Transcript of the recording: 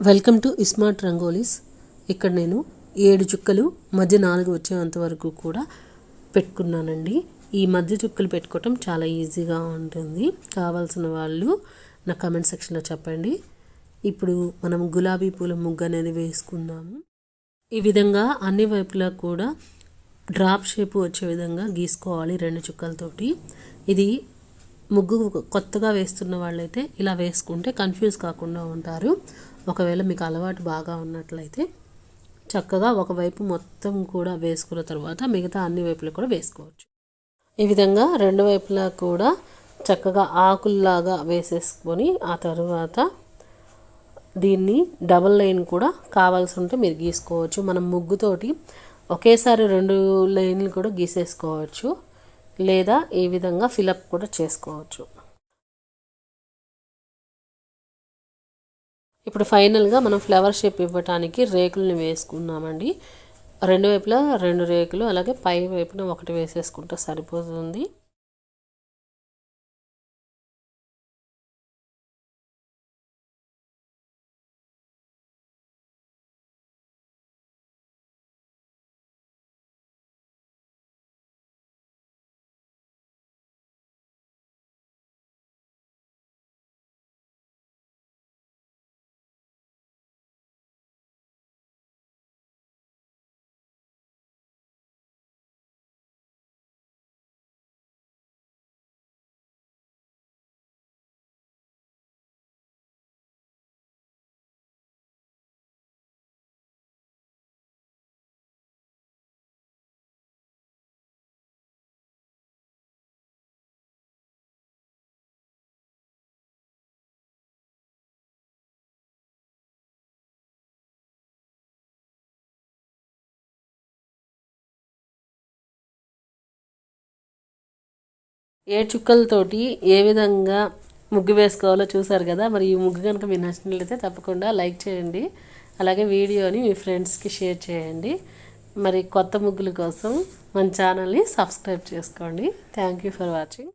Welcome to iSmart rangolis. ఇక్కడ నేను ఏడు చుక్కలు మధ్య నాలుగు వచ్చేంత వరకు కూడా పెట్టుకున్నానండి. ఈ మధ్య చుక్కలు పెట్టుకోవటం చాలా ఈజీగా ఉంటుంది. కావాల్సిన వాళ్ళు నా కమెంట్ సెక్షన్లో చెప్పండి. ఇప్పుడు మనం గులాబీ పూల ముగ్గు అనేది వేసుకుందాము. ఈ విధంగా అన్ని వైపులా కూడా డ్రాప్ షేప్ వచ్చే విధంగా గీసుకోవాలి రెండు చుక్కలతోటి. ఇది ముగ్గు కొత్తగా వేస్తున్న వాళ్ళైతే ఇలా వేసుకుంటే కన్ఫ్యూజ్ కాకుండా ఉంటారు. ఒకవేళ మీకు అలవాటు బాగా ఉన్నట్లయితే చక్కగా ఒకవైపు మొత్తం కూడా వేసుకున్న తర్వాత మిగతా అన్ని వైపులు కూడా వేసుకోవచ్చు. ఈ విధంగా రెండు వైపులా కూడా చక్కగా ఆకుల్లాగా వేసేసుకొని ఆ తర్వాత దీన్ని డబల్ లైన్ కూడా కావాల్సి ఉంటే మీరు గీసుకోవచ్చు. మనం ముగ్గుతోటి ఒకేసారి రెండు లైన్లు కూడా గీసేసుకోవచ్చు. లేదా ఈ విధంగా ఫిలప్ కూడా చేసుకోవచ్చు. ఇప్పుడు ఫైనల్గా మనం ఫ్లవర్ షేప్ ఇవ్వటానికి రేకులని వేసుకున్నామండి. రెండు వైపులా రెండు రేకులు అలాగే పై వైపున ఒకటి వేసేసుకుంటే సరిపోతుంది. ఏ చుక్కలతోటి ఏ విధంగా ముగ్గు వేసుకోవాలో చూసారు కదా మరి ఈ ముగ్గు కనుక మీరు నచ్చినట్లయితే తప్పకుండా లైక్ చేయండి. అలాగే వీడియోని మీ ఫ్రెండ్స్కి షేర్ చేయండి. మరి కొత్త ముగ్గుల కోసం మన ఛానల్ని సబ్స్క్రైబ్ చేసుకోండి. Thank you for watching.